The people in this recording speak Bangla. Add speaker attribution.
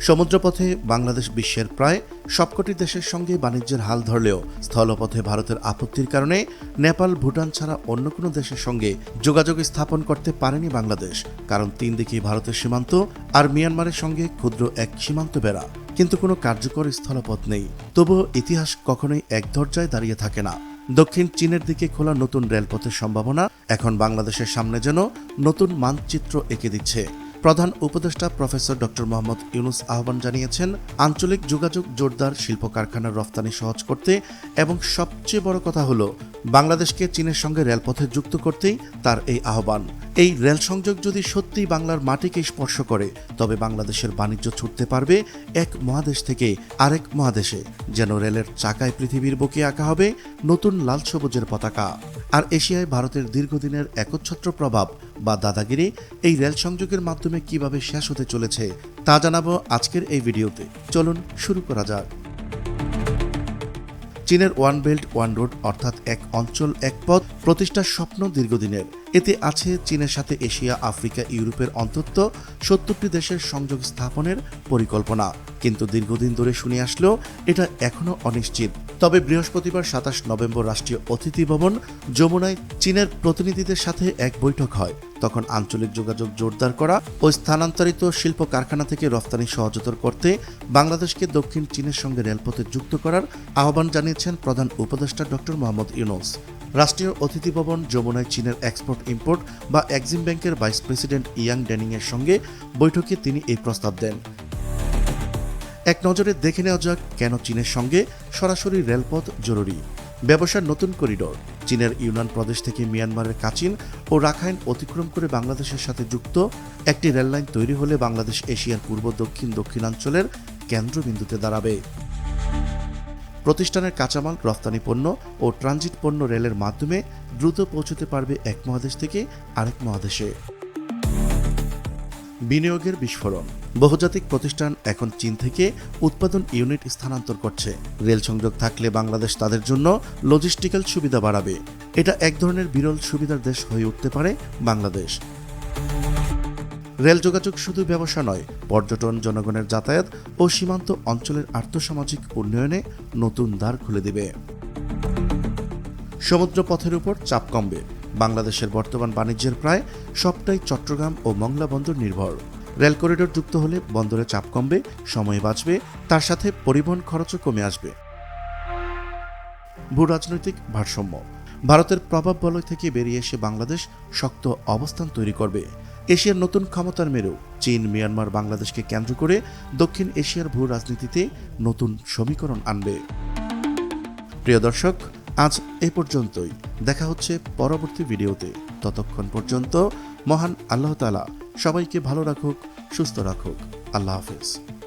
Speaker 1: সমুদ্রপথে বাংলাদেশ বিশ্বের প্রায় সবকটি দেশের সঙ্গে বাণিজ্যের হাল ধরলেও স্থলপথে ভারতের আপত্তির কারণে নেপাল, ভুটান ছাড়া অন্য কোনো দেশের সঙ্গে যোগাযোগ স্থাপন করতে পারেনি বাংলাদেশ। কারণ তিন দিকেই ভারতের সীমান্ত আর মিয়ানমারের সঙ্গে ক্ষুদ্র এক সীমান্ত বেড়া। কিন্তু কোনো কার্যকর স্থলপথ নেই। তবুও ইতিহাস কখনোই এক দরজায় দাঁড়িয়ে থাকে না। দক্ষিণ চীনের দিকে খোলা নতুন রেলপথের সম্ভাবনা এখন বাংলাদেশের সামনে যেন নতুন মানচিত্র এঁকে দিচ্ছে। প্রধান উপদেষ্টা প্রফেসর ডক্টর মোহাম্মদ ইউনুস আহ্বান জানিয়েছেন, আঞ্চলিক যোগাযোগ জোরদার শিল্প কারখানার রফতানি সহজ করতে এবং সবচেয়ে বড় কথা হলো, বাংলাদেশকে চীনের সঙ্গে রেলপথে যুক্ত করতেই তার এই আহ্বান। এই রেল সংযোগ যদি সত্যিই বাংলার মাটিকে স্পর্শ করে, তবে বাংলাদেশের বাণিজ্য ছুটতে পারবে এক মহাদেশ থেকে আরেক মহাদেশে, যেন রেলের চাকায় পৃথিবীর বুকে আঁকা হবে নতুন লাল সবুজের পতাকা। আর এশিয়ায় ভারতের দীর্ঘদিনের একচ্ছত্র প্রভাব বা দাদাগিরি এই রেল সংযোগের মাধ্যমে কীভাবে শেষ হতে চলেছে তা জানাব আজকের এই ভিডিওতে। চলুন শুরু করা যাক। চীনের ওয়ান বেল্ট, ওয়ান রোড অর্থাৎ এক অঞ্চল, এক পথ প্রতিষ্ঠার স্বপ্ন দীর্ঘদিনের। এতে আছে চীনের সাথে এশিয়া, আফ্রিকা, ইউরোপের অন্তত সত্তরটি দেশের সংযোগ স্থাপনের পরিকল্পনা। কিন্তু দীর্ঘদিন ধরে শুনে আসলেও এটা এখনও অনিশ্চিত। তবে বৃহস্পতিবার সাতাশ নভেম্বর রাষ্ট্রীয় অতিথি ভবন যমুনায় চীনের প্রতিনিধিদের সাথে এক বৈঠক হয়। তখন আঞ্চলিক যোগাযোগ জোরদার করা ও স্থানান্তরিত শিল্প কারখানা থেকে রফতানি সহজতর করতে বাংলাদেশকে দক্ষিণ চীনের সঙ্গে রেলপথে যুক্ত করার আহ্বান জানিয়েছেন প্রধান উপদেষ্টা ডক্টর মোহাম্মদ ইউনুস। রাষ্ট্রীয় অতিথি ভবন যমুনায় চীনের এক্সপোর্ট, ইম্পোর্ট বা এক্সিম ব্যাংকের ভাইস প্রেসিডেন্ট ইয়াং ডেনিংয়ের সঙ্গে বৈঠকে তিনি এই প্রস্তাব দেন। এক নজরে দেখে নেওয়া যাক কেন চীনের সঙ্গে সরাসরি রেলপথ জরুরি। ব্যবসার নতুন করিডোর, চীনের ইউনান প্রদেশ থেকে মিয়ানমারের কাচিন ও রাখাইন অতিক্রম করে বাংলাদেশের সাথে যুক্ত একটি রেললাইন তৈরি হলে বাংলাদেশ, এশিয়ার পূর্ব, দক্ষিণ, দক্ষিণাঞ্চলের কেন্দ্রবিন্দুতে দাঁড়াবে। প্রতিষ্ঠানের কাঁচামাল, রফতানি পণ্য ও ট্রানজিট পণ্য রেলের মাধ্যমে দ্রুত পৌঁছতে পারবে এক মহাদেশ থেকে আরেক মহাদেশে। বিনিয়োগের বিস্ফোরণ। বহুজাতিক প্রতিষ্ঠান এখন চীন থেকে উৎপাদন ইউনিট স্থানান্তর করছে। রেল সংযোগ থাকলে বাংলাদেশ তাদের জন্য লজিস্টিক্যাল সুবিধা বাড়াবে। এটা এক ধরনের বিরল সুবিধার দেশ হয়ে উঠতে পারে বাংলাদেশ। রেল যোগাযোগ শুধু ব্যবসা নয়, পর্যটন, জনগণের যাতায়াত ও সীমান্ত অঞ্চলের আর্থসামাজিক উন্নয়নে নতুন দ্বার খুলে দেবে। সমুদ্র পথের উপর চাপ কমবে। বাংলাদেশের বর্তমান বাণিজ্যের প্রায় সবটাই চট্টগ্রাম ও মংলা বন্দর নির্ভর। রেল করিডোর যুক্ত হলে বন্দরে চাপ কমবে, সময় বাঁচবে, তার সাথে পরিবহন খরচও কমে আসবে। ভূ রাজনৈতিক ভারসাম্য। ভারতের প্রভাব বলয় থেকে বেরিয়ে এসে বাংলাদেশ শক্ত অবস্থান তৈরি করবে। এশিয়ার নতুন ক্ষমতার মেরেও চীন, মিয়ানমার, বাংলাদেশকে কেন্দ্র করে দক্ষিণ এশিয়ার ভূ রাজনীতিতে নতুন সমীকরণ আনবে। প্রিয় দর্শক, আজ এ পর্যন্তই। দেখা হচ্ছে পরবর্তী ভিডিওতে। ততক্ষণ পর্যন্ত মহান আল্লাহ তালা সবাইকে ভালো রাখুক, সুস্থ রাখুক। আল্লাহ হাফেজ।